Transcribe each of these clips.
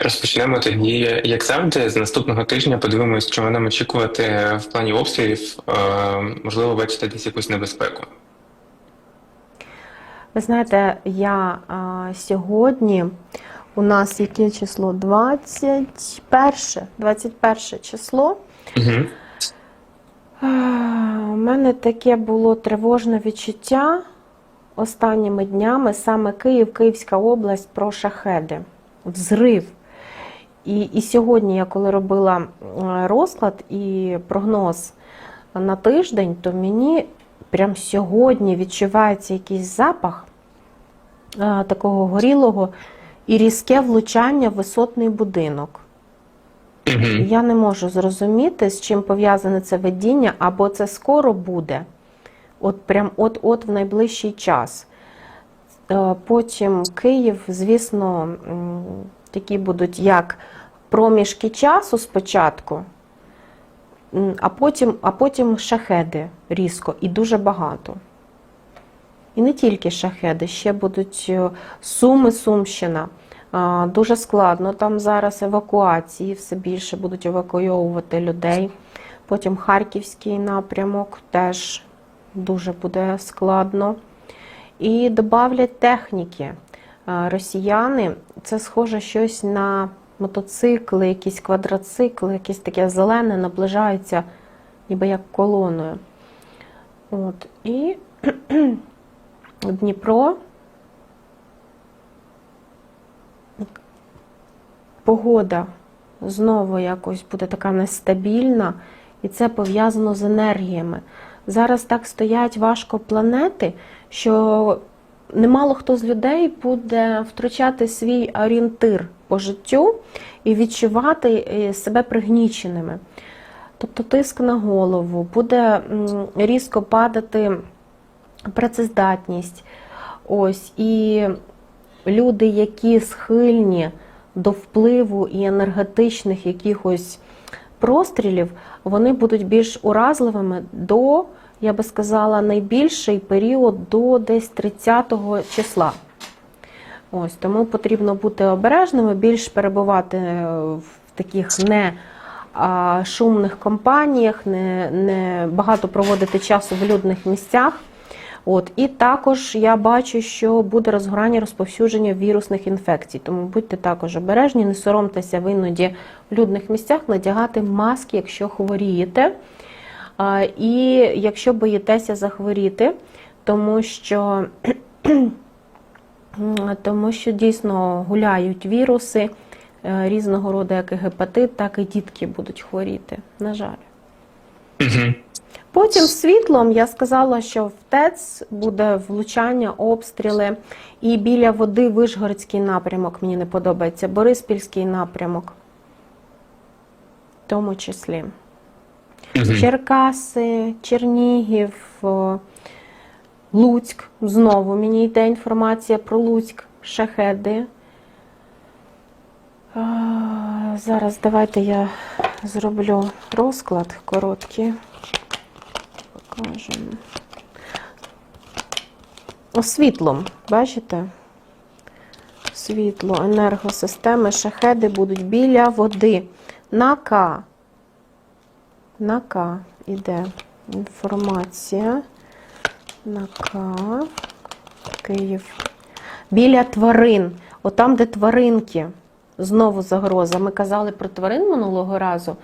розпочнемо тоді, як завжди, з наступного тижня подивимось, чого нам очікувати в плані обстрілів. Е, Можливо, бачите десь якусь небезпеку. Ви знаєте, я а, сьогодні у нас яке число? 21, 21 число. Угу. А, У мене таке було тривожне відчуття останніми днями, саме Київ, Київська область про шахеди, взрив. І, і сьогодні, я коли робила розклад і прогноз на тиждень, то мені прям сьогодні відчувається якийсь запах а, такого горілого і різке влучання в висотний будинок. Я не можу зрозуміти, з чим пов'язане це видіння, або це скоро буде, от прям от-от в найближчий час. Е, Потім Київ, звісно, такі будуть як проміжки часу спочатку, а потім, а потім шахеди різко і дуже багато. І не тільки шахеди, ще будуть е, Суми, Сумщина. Дуже складно. Там зараз евакуації, все більше будуть евакуйовувати людей. Потім Харківський напрямок теж дуже буде складно. І додавлять техніки. Росіяни це схоже щось на мотоцикли, якісь квадроцикли, якесь таке зелене, наближається ніби як колоною. От. І Дніпро. Погода знову якось буде така нестабільна, і це пов'язано з енергіями. Зараз так стоять важко планети, що немало хто з людей буде втрачати свій орієнтир по життю і відчувати е, себе пригніченими. Тобто тиск на голову, буде різко падати працездатність. Ось і люди, які схильні до впливу і енергетичних якихось прострілів, вони будуть більш уразливими до, я би сказала, найбільший період до десь 30 числа. Ось тому потрібно бути обережними, більш перебувати в таких не шумних компаніях, не, не багато проводити часу в людних місцях. От і також я бачу, що буде розгорання розповсюдження вірусних інфекцій. Тому будьте також обережні, не соромтеся в іноді в людних місцях надягати маски, якщо хворієте. І якщо боїтеся захворіти, тому що, тому що дійсно гуляють віруси е, різного роду, як і гепатит, так і дітки будуть хворіти. На жаль. Угу. Потім світлом я сказала, що в ТЕЦ буде влучання, обстріли, і біля води Вишгородський напрямок мені не подобається, Бориспільський напрямок, в тому числі. Черкаси, Чернігів, Луцьк. Знову мені йде інформація про Луцьк, шахеди. Зараз давайте я зроблю розклад короткий. Покажемо. Світлом, бачите? Світло, енергосистеми, шахеди будуть біля води. На К. На К іде інформація. На К. Київ. Біля тварин. Отам, де тваринки. Знову загроза. Ми казали про тварин минулого разу.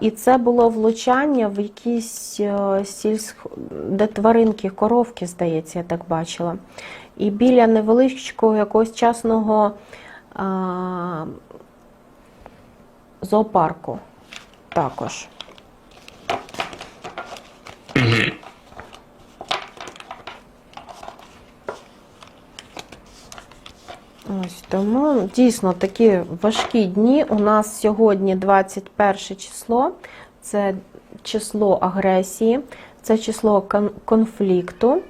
І це було влучання в якісь е, сільськ... де тваринки, коровки, здається, я так бачила. І біля невеличкого якогось частного а, зоопарку також. Ось тому дійсно такі важкі дні. У нас сьогодні 21 число, це число агресії, це число конфлікту.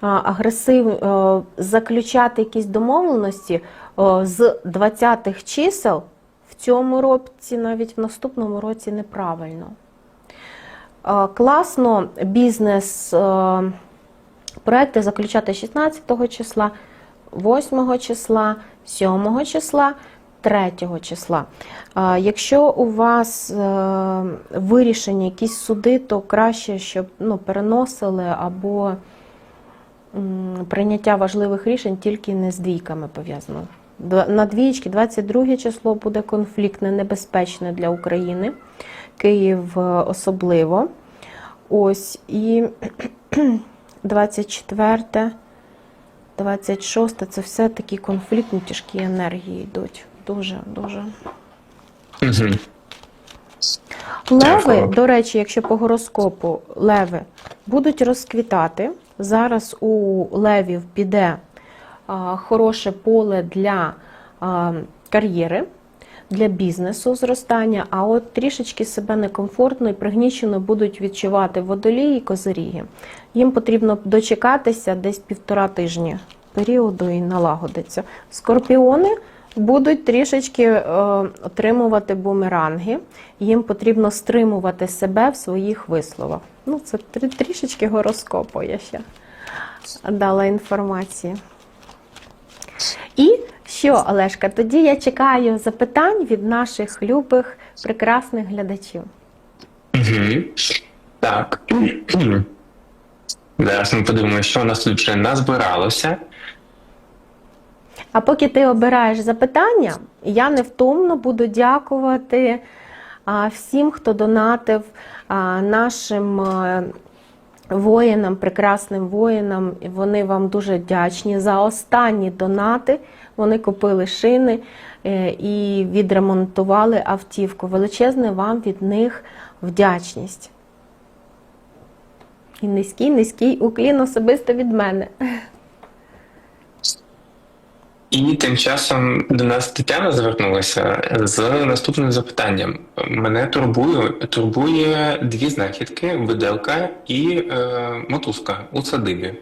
Агресив е, заключати якісь домовленості е, з 20-х чисел в цьому році, навіть в наступному році неправильно. Класно бізнес проекти заключати 16 числа, 8 числа, 7 числа. 3 числа. Якщо у вас е, вирішені якісь суди, то краще, щоб ну, переносили або прийняття важливих рішень тільки не з двійками пов'язано. На двічки 22 число буде конфліктне, небезпечне для України, Київ е, особливо. Ось і 24, 26 це все такі конфліктні тяжкі енергії йдуть. Дуже, дуже. Угу. Леви, до речі, якщо по гороскопу леви будуть розквітати. Зараз у левів піде а, хороше поле для а, кар'єри, для бізнесу зростання, а от трішечки себе некомфортно і пригнічено будуть відчувати водолії і козиріги. Їм потрібно дочекатися десь півтора тижні періоду і налагодиться. Скорпіони будуть трішечки е, отримувати бумеранги. Їм потрібно стримувати себе в своїх висловах. Ну, це трі- трішечки гороскопу я ще дала інформації. І що, Олешка, тоді я чекаю запитань від наших любих, прекрасних глядачів. Угу. Так. Зараз ми подивимося, що у нас тут вже назбиралося. А поки ти обираєш запитання, я невтомно буду дякувати всім, хто донатив нашим воїнам, прекрасним воїнам. І Вони вам дуже вдячні за останні донати. Вони купили шини е, і відремонтували автівку. Величезна вам від них вдячність. І низький, низький уклін особисто від мене. І тим часом до нас Тетяна звернулася з наступним запитанням. Мене турбує, турбує дві знахідки: виделка і е, мотузка у садибі.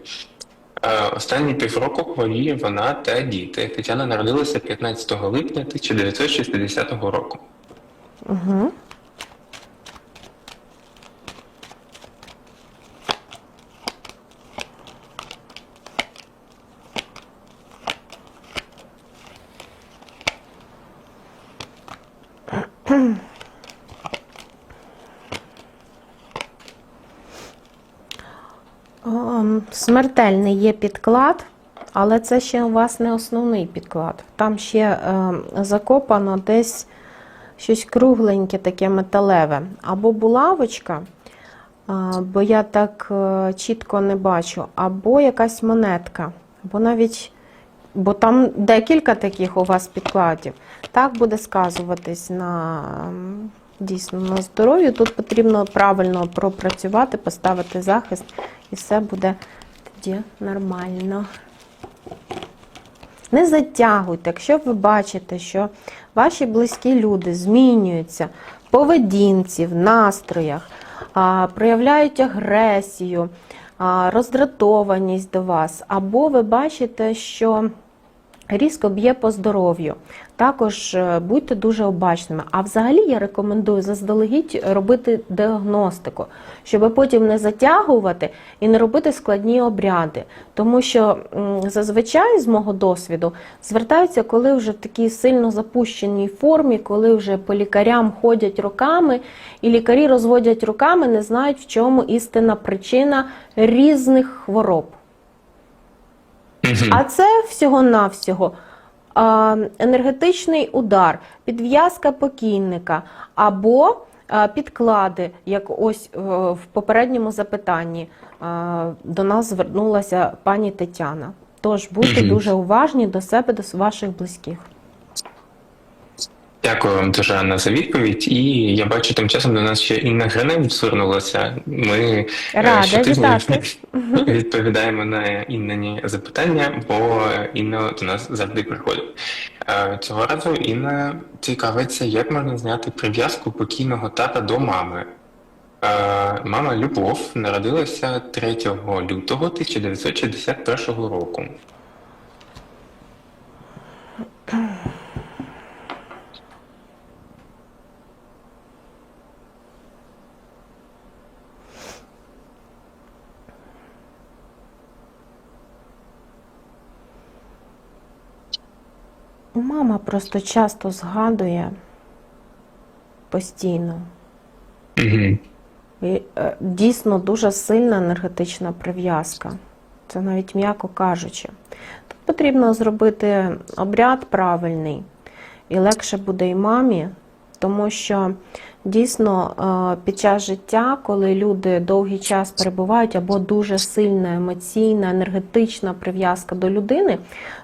Е, останні півроку хворіє вона та діти. Тетяна народилася 15 липня 1960 року. Угу. Смертельний є підклад, але це ще у вас не основний підклад. Там ще ем, закопано десь щось кругленьке, таке металеве. Або булавочка, а, бо я так е, чітко не бачу, або якась монетка, або навіть. Бо там декілька таких у вас підкладів. Так буде сказуватись на дійсно на здоров'ю. Тут потрібно правильно пропрацювати, поставити захист, і все буде тоді нормально. Не затягуйте, якщо ви бачите, що ваші близькі люди змінюються в поведінці, в настроях, проявляють агресію, роздратованість до вас, або ви бачите, що різко б'є по здоров'ю. Також е, будьте дуже обачними. А взагалі я рекомендую заздалегідь робити діагностику, щоб потім не затягувати і не робити складні обряди. Тому що зазвичай, з мого досвіду, звертаються, коли вже в такій сильно запущеній формі, коли вже по лікарям ходять роками, і лікарі розводять руками, не знають, в чому істинна причина різних хвороб. Мгм. А це всього-навсього енергетичний удар, підв'язка покійника або підклади, як ось е, в попередньому запитанні до нас звернулася пані Тетяна. Тож будьте угу. дуже уважні до себе, до ваших близьких. Дякую вам дуже Анна за відповідь. І я бачу, тим часом до нас ще Інна Гринев звернулася. Ми е, Рада щотижня відповідаємо на іннані запитання, бо Інна до нас завжди приходить. Е, Цього разу Інна цікавиться, як можна зняти прив'язку покійного тата до мами. Е, Мама Любов народилася 3 лютого 1961 року. Мама просто часто згадує постійно. Угу. І, Дійсно дуже сильна енергетична прив'язка. Це навіть м'яко кажучи. Тут потрібно зробити обряд правильний, і легше буде і мамі, тому що дійсно е, під час життя, коли люди довгий час перебувають, або дуже сильна емоційна, енергетична прив'язка до людини,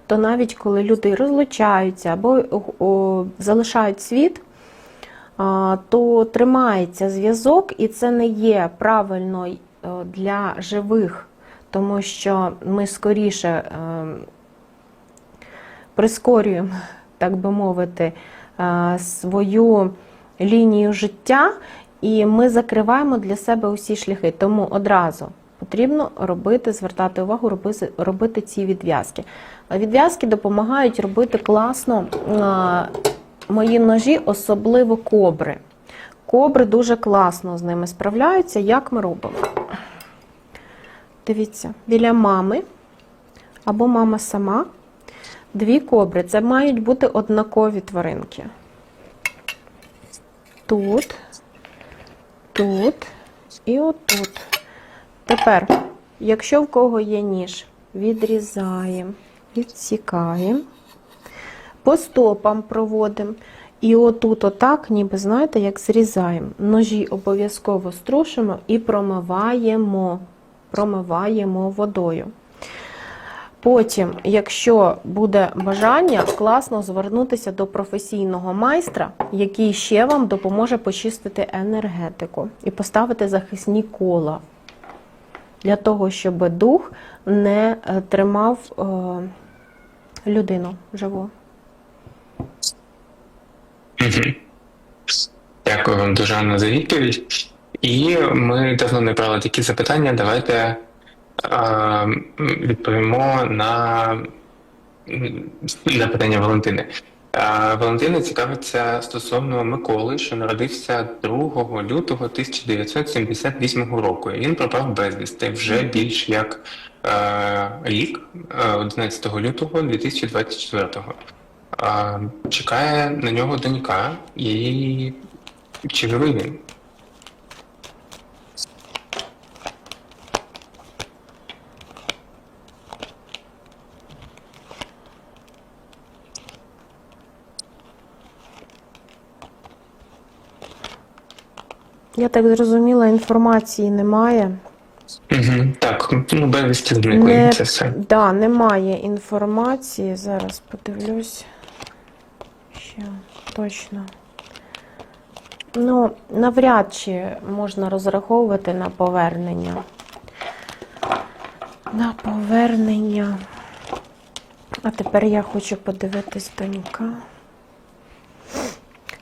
то навіть коли люди розлучаються або залишають світ, то тримається зв'язок, і це не є правильно е, для живих, тому що ми скоріше е, прискорюємо, так би мовити, свою лінію життя, і ми закриваємо для себе усі шляхи. Тому одразу потрібно робити, звертати увагу, робити, робити ці відв'язки. Відв'язки допомагають робити класно. Мої ножі, особливо кобри. Кобри дуже класно з ними справляються. Як ми робимо? Дивіться, біля мами або мама сама. Дві кобри. Це мають бути однакові тваринки. Тут, тут і отут. Тепер, якщо в кого є ніж, відрізаємо, відсікаємо по стопам проводимо. І отут, отак, ніби знаєте, як зрізаємо. Ножі обов'язково струшимо і промиваємо, промиваємо водою. Потім, якщо буде бажання, класно звернутися до професійного майстра, який ще вам допоможе почистити енергетику і поставити захисні кола для того, щоб дух не е, тримав е, людину живу. Дякую вам дуже Анна, за відповідь. І ми давно не брали такі запитання. Давайте відповімо на, на питання Валентини. Е, Валентина цікавиться стосовно Миколи, що народився 2 лютого 1978 року. І він пропав безвісти вже більш як е, рік, е, 11 лютого 2024 а, чекає на нього донька, і чи живий він? Я так зрозуміла, інформації немає. Угу. Так, ну безвісті зникли, Не, це все. да, немає інформації. Зараз подивлюсь. Ще точно. Ну, навряд чи можна розраховувати на повернення. На повернення. А тепер я хочу подивитись донька.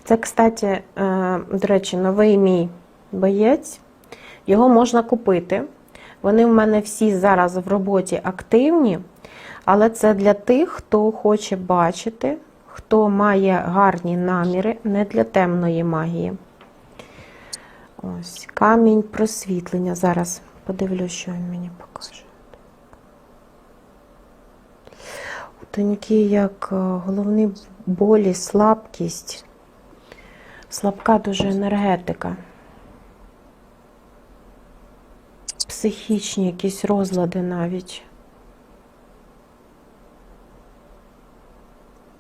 Це, кстати, е, до речі, новий мій боєць. Його можна купити. Вони в мене всі зараз в роботі активні, але це для тих, хто хоче бачити, хто має гарні наміри, не для темної магії. Ось, камінь просвітлення. Зараз подивлюсь, що він мені покаже. У доньки як е, головні болі, слабкість, слабка дуже енергетика. Психічні якісь розлади навіть.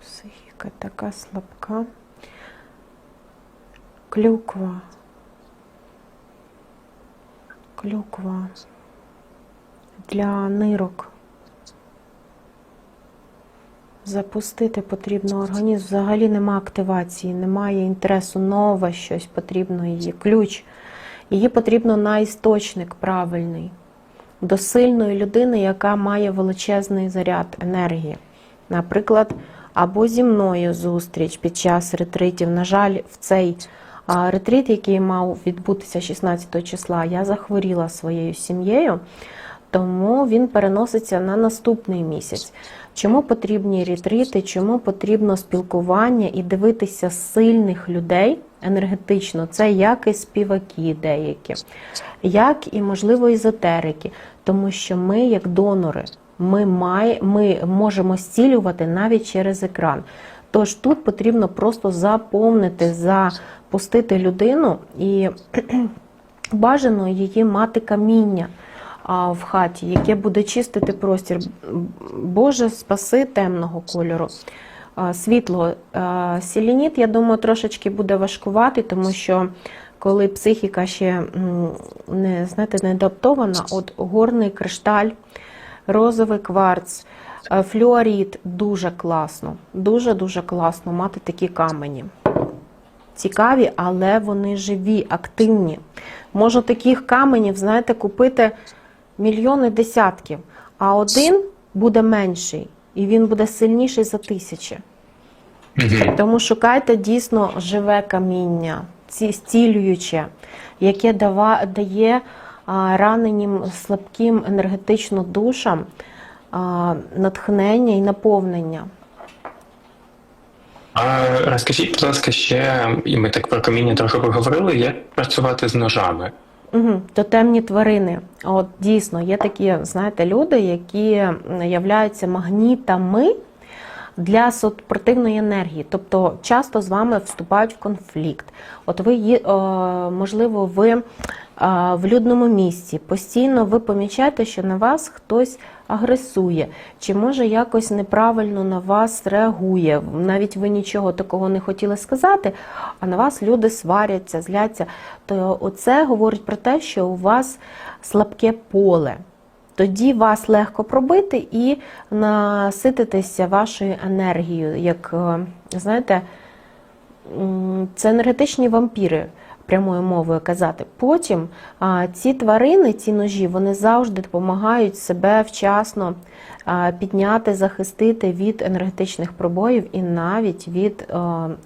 Психіка така слабка. Клюква. Клюква для нирок. Запустити потрібно організм. Взагалі нема активації, немає інтересу, нове щось потрібно її. Ключ. Її потрібно на істочник правильний, до сильної людини, яка має величезний заряд енергії. Наприклад, або зі мною зустріч під час ретритів. На жаль, в цей ретрит, який мав відбутися 16 числа, я захворіла своєю сім'єю, тому він переноситься на наступний місяць. Чому потрібні ретрити, чому потрібно спілкування і дивитися сильних людей енергетично? Це як і співаки деякі, як і, можливо, езотерики, тому що ми, як донори, ми, має, ми можемо зцілювати навіть через екран. Тож тут потрібно просто заповнити, запустити людину і бажано її мати каміння в хаті, яке буде чистити простір. Боже, спаси темного кольору. Світло. А, Селеніт, я думаю, трошечки буде важкувати, тому що коли психіка ще не, знаєте, не адаптована, от горний кришталь, розовий кварц, флюорит дуже класно. Дуже-дуже класно мати такі камені. Цікаві, але вони живі, активні. Можна таких каменів, знаєте, купити мільйони десятків, а один буде менший, і він буде сильніший за тисячі. Тому шукайте дійсно живе каміння, ці- зцілююче, яке дава, дає а, раненім слабким енергетично душам а, натхнення і наповнення. А розкажіть, будь ласка, ще, і ми так про каміння трохи поговорили, як працювати з ножами. Угу. Тотемні тварини. От дійсно є такі, знаєте, люди, які являються магнітами для супротивної енергії. Тобто часто з вами вступають в конфлікт. От ви е, можливо, ви е, в людному місці постійно ви помічаєте, що на вас хтось агресує, чи може якось неправильно на вас реагує. Навіть ви нічого такого не хотіли сказати, а на вас люди сваряться, зляться. То оце говорить про те, що у вас слабке поле. Тоді вас легко пробити і насититися вашою енергією, як е, знаєте, це енергетичні вампіри, прямою мовою казати. Потім а, ці тварини, ці ножі, вони завжди допомагають себе вчасно а, підняти, захистити від енергетичних пробоїв і навіть від е,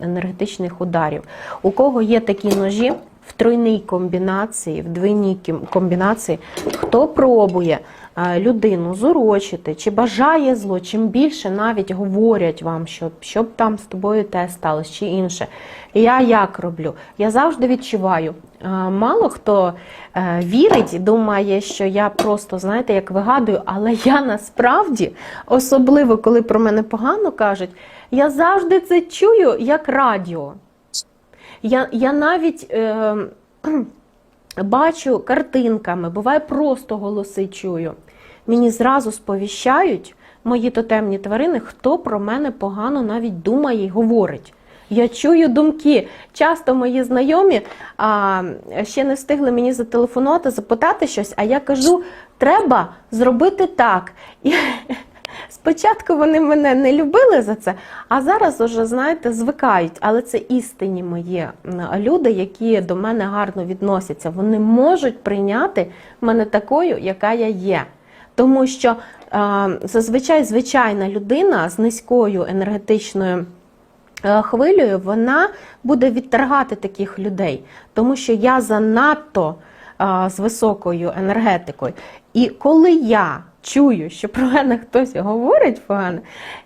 енергетичних ударів. У кого є такі ножі? В тройній комбінації, в двійній комбінації, хто пробує е, людину зурочити, чи бажає зло, чим більше навіть говорять вам, щоб, щоб там з тобою те сталося, чи інше. Я як роблю? Я завжди відчуваю. Е, Мало хто е, вірить думає, що я просто, знаєте, як вигадую, але я насправді, особливо коли про мене погано кажуть, я завжди це чую як радіо. Я, я навіть е, бачу картинками, буває просто голоси чую. Мені зразу сповіщають мої тотемні тварини, хто про мене погано навіть думає і говорить. Я чую думки. Часто мої знайомі а, ще не встигли мені зателефонувати, запитати щось, а я кажу, треба зробити так. І спочатку вони мене не любили за це, а зараз уже, знаєте, звикають. Але це істинні мої люди, які до мене гарно відносяться. Вони можуть прийняти мене такою, яка я є. Тому що зазвичай звичайна людина з низькою енергетичною е, хвилею, вона буде відторгати таких людей, тому що я занадто з високою енергетикою. І коли я чую, що про мене хтось говорить погано,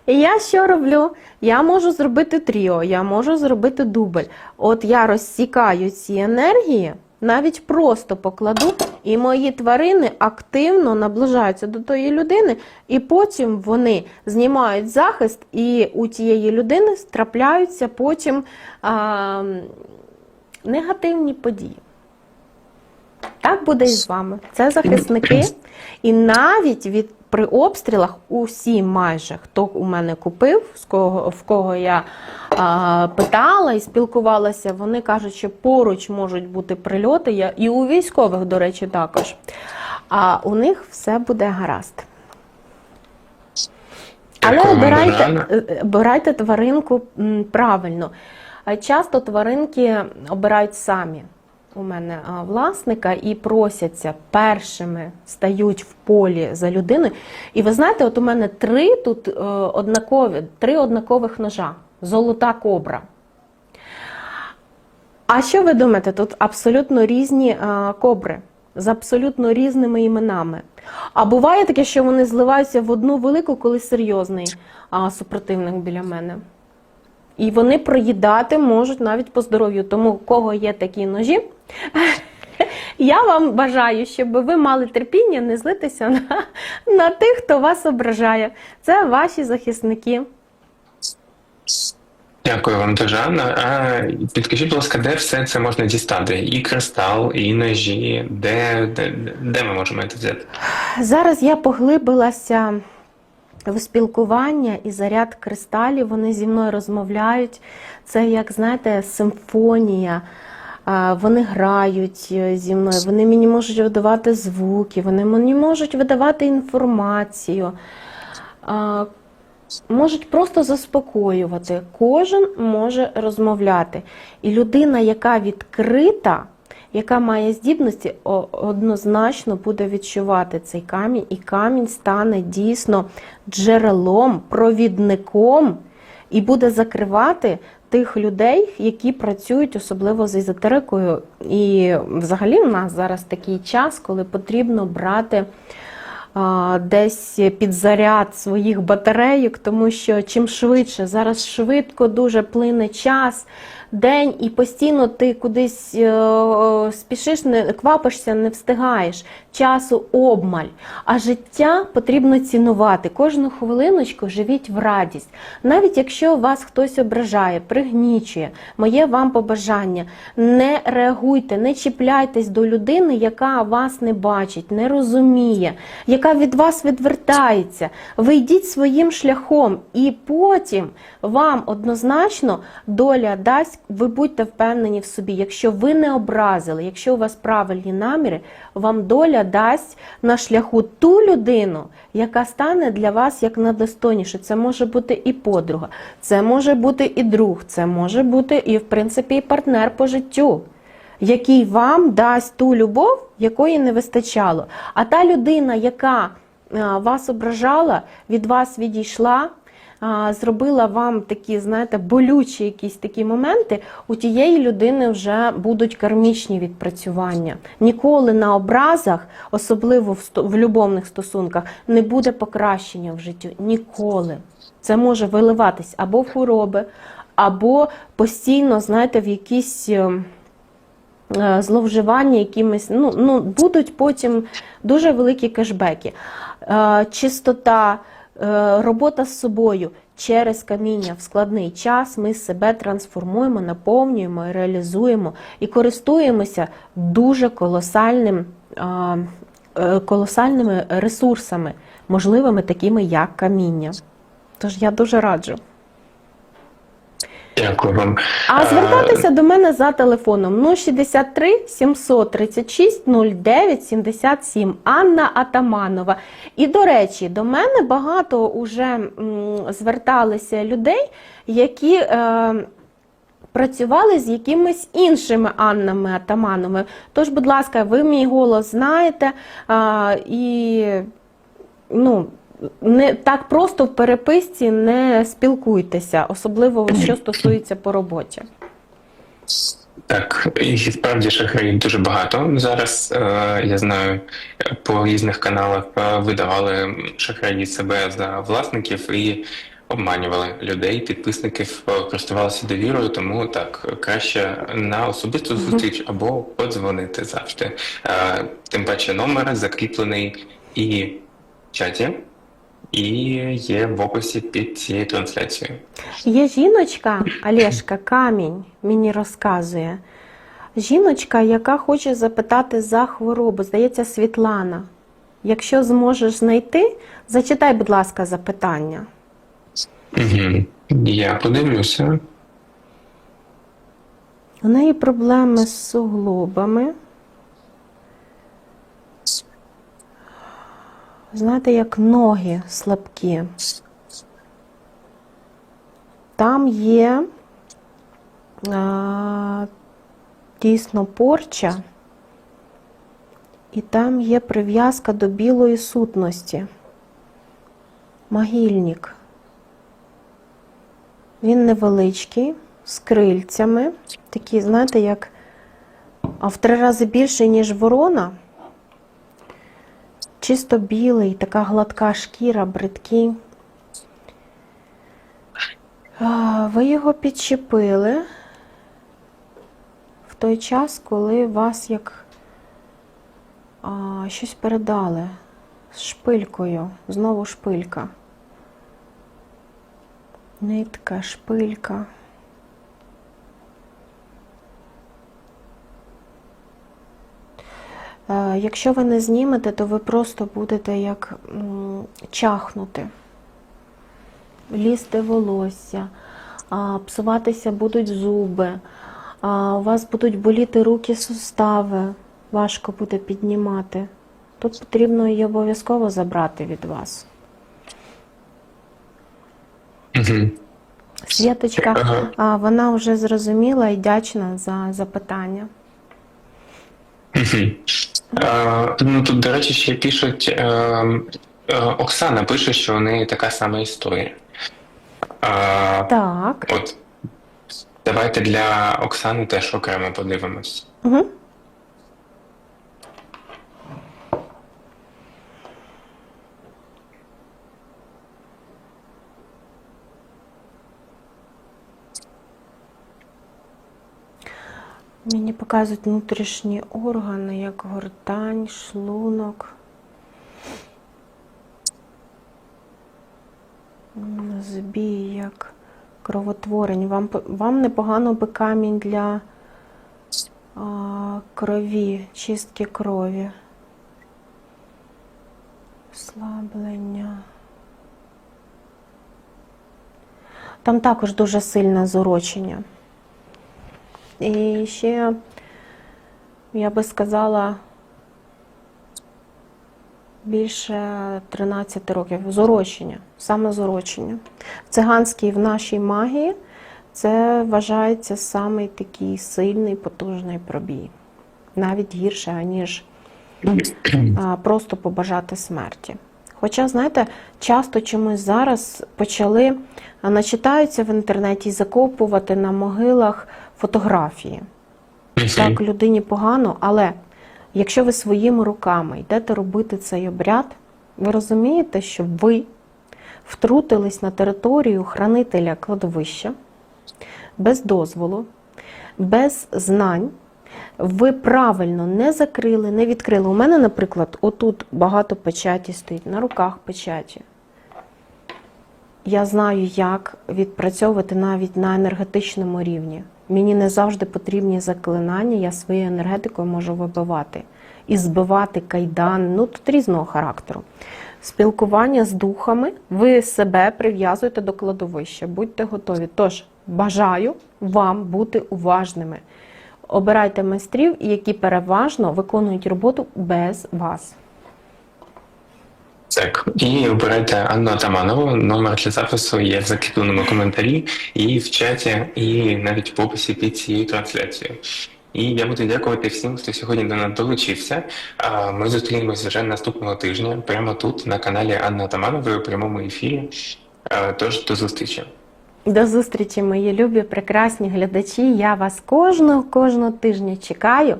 я що роблю? Я можу зробити тріо, я можу зробити дубль. От я розсікаю ці енергії. Навіть просто покладу, і мої тварини активно наближаються до тої людини, і потім вони знімають захист, і у тієї людини трапляються потім а, негативні події. Так буде і з вами. Це захисники. І навіть від при обстрілах усі майже хто у мене купив, з кого в кого я а, питала і спілкувалася, вони кажуть, що поруч можуть бути прильоти. Я і у військових, до речі, також. А у них все буде гаразд. Але обирайте, обирайте тваринку правильно. Часто тваринки обирають самі. У мене власника і просяться першими стають в полі за людиною. І ви знаєте, от у мене три тут е, однакові, три однакових ножа. Золота кобра. А що ви думаєте? Тут абсолютно різні е, кобри з абсолютно різними іменами. А буває таке, що вони зливаються в одну велику, коли серйозний супротивник біля мене. І вони проїдати можуть навіть по здоров'ю. Тому у кого є такі ножі, я вам бажаю, щоб ви мали терпіння не злитися на, на тих, хто вас ображає. Це ваші захисники. Дякую вам дуже, Анна. А підкажіть, будь ласка, де все це можна дістати? І кристал, і ножі, де, де, де ми можемо це взяти? Зараз я поглибилася в спілкування і заряд кристалів. Вони зі мною розмовляють. Це, як знаєте, симфонія. Вони грають е, зі мною, вони мені можуть видавати звуки, вони мені можуть видавати інформацію, можуть просто заспокоювати. Кожен може розмовляти. І людина, яка відкрита, яка має здібності, однозначно буде відчувати цей камінь, і камінь стане дійсно джерелом, провідником і буде закривати тих людей, які працюють особливо з езотерикою. І взагалі в нас зараз такий час, коли потрібно брати десь під заряд своїх батарейок, тому що чим швидше, зараз швидко дуже плине час, день, і постійно ти кудись е, е, спішиш, не квапишся, не встигаєш. Часу обмаль. А життя потрібно цінувати. Кожну хвилиночку живіть в радість. Навіть якщо вас хтось ображає, пригнічує, моє вам побажання. Не реагуйте, не чіпляйтесь до людини, яка вас не бачить, не розуміє, яка від вас відвертається. Ви йдіть своїм шляхом, і потім вам однозначно доля дасть, ви будьте впевнені в собі. Якщо ви не образили, якщо у вас правильні наміри, вам доля дасть на шляху ту людину, яка стане для вас як найдостойніше. Це може бути і подруга, це може бути і друг, це може бути і, в принципі, і партнер по життю який вам дасть ту любов, якої не вистачало. А та людина, яка вас ображала, від вас відійшла. Зробила вам такі, знаєте, болючі якісь такі моменти, у тієї людини вже будуть кармічні відпрацювання. Ніколи на образах, особливо в, в любовних стосунках, не буде покращення в житті. Ніколи. Це може виливатись або в хвороби, або постійно, знаєте, в якісь. ем, е, зловживання якимись, ну, ну, будуть потім дуже великі кешбеки. Е, Чистота, е, робота з собою через каміння в складний час ми себе трансформуємо, наповнюємо, реалізуємо і користуємося дуже колосальним, е, е, колосальними ресурсами, можливими такими як каміння. Тож я дуже раджу. Дякую вам. А Е, звертатися до мене за телефоном 063 736 09 77 Анна Атаманова. І до речі, до мене багато уже зверталися людей, які е, працювали з якимись іншими Аннами Атамановими. Тож, будь ласка, ви мій голос знаєте а, і ну. Не так просто в переписці не спілкуйтеся, особливо що стосується по роботі. Так, і справді шахраїв дуже багато. Зараз е, я знаю, по різних каналах е, видавали шахраї себе за власників і обманювали людей, підписників, е, користувалися довірою, тому так краще на особисту зустріч або подзвонити завжди. Е, тим паче номер закріплений і в чаті, і є в описі під цією трансляцією. Є жіночка, Олешка, камінь мені розказує. Жіночка, яка хоче запитати за хворобу, здається, Світлана. Якщо зможеш знайти, зачитай, будь ласка, запитання. Угу. Я подивлюся. У неї проблеми з суглобами. Знаєте, як ноги слабкі. Там є а, дійсно порча, і там є прив'язка до білої сутності. Могильник. Він невеличкий, з крильцями, такі, знаєте, як а в три рази більший, ніж ворона. Чисто білий, така гладка шкіра, бридкий. Ви його підчепили в той час, коли вас як а, щось передали з шпилькою, знову шпилька. Нитка, шпилька. Якщо ви не знімете, то ви просто будете як чахнути, лізти волосся, псуватися будуть зуби, у вас будуть боліти руки, сустави, важко буде піднімати. Тут потрібно її обов'язково забрати від вас. Угу. Світочка, Ага. а, вона вже зрозуміла і вдячна за запитання. Ну тут, до речі, ще пишуть. Е, е, Оксана пише, що у неї така сама історія. Так. От давайте для Оксани теж окремо подивимось. Угу. Мені показують внутрішні органи, як гортань, шлунок. Збій, як кровотворення. Вам, вам непогано би камінь для а, крові, чистки крові. Слаблення. Там також дуже сильне зорочення. І ще, я би сказала, більше 13 років. Зорочення, саме зорочення. В циганській в нашій магії це вважається самий такий сильний, потужний пробій. Навіть гірше, аніж просто побажати смерті. Хоча, знаєте, часто чомусь зараз почали начитаються в інтернеті і закопувати на могилах фотографії. Так, людині погано, але якщо ви своїми руками йдете робити цей обряд, ви розумієте, що ви втрутились на територію хранителя кладовища без дозволу, без знань. Ви правильно не закрили, не відкрили. У мене, наприклад, отут багато печаті стоїть, на руках печаті. Я знаю, як відпрацьовувати навіть на енергетичному рівні. Мені не завжди потрібні заклинання, я своєю енергетикою можу вибивати і збивати кайдан, ну тут різного характеру. Спілкування з духами, ви себе прив'язуєте до кладовища, будьте готові. Тож бажаю вам бути уважними. Обирайте майстрів, які переважно виконують роботу без вас. Так, і обирайте Анну Атаманову. Номер для запису є в закріпленому коментарі, і в чаті, і навіть в описі під цією трансляцією. І я буду дякувати всім, хто сьогодні до нас долучився. Ми зустрінемось вже наступного тижня, прямо тут, на каналі Анни Атаманової у прямому ефірі. Тож до зустрічі. До зустрічі, мої любі, прекрасні глядачі. Я вас кожного кожного тижня чекаю.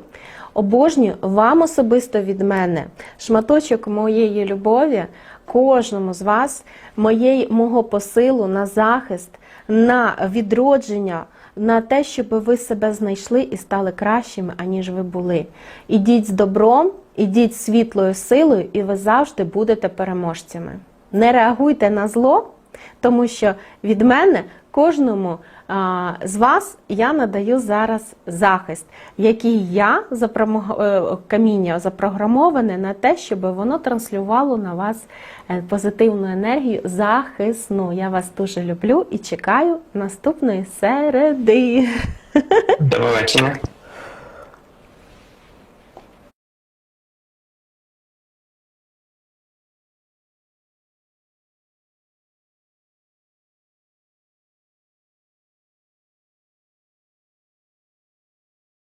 Обожнюю вам особисто від мене шматочок моєї любові, кожному з вас, моєї, мого посилу на захист, на відродження, на те, щоб ви себе знайшли і стали кращими, аніж ви були. Ідіть з добром, ідіть світлою силою, і ви завжди будете переможцями. Не реагуйте на зло, тому що від мене кожному з вас я надаю зараз захист, який я е, каміння запрограмоване на те, щоб воно транслювало на вас е, позитивну енергію захисну. Я вас дуже люблю і чекаю наступної середи. До побачення.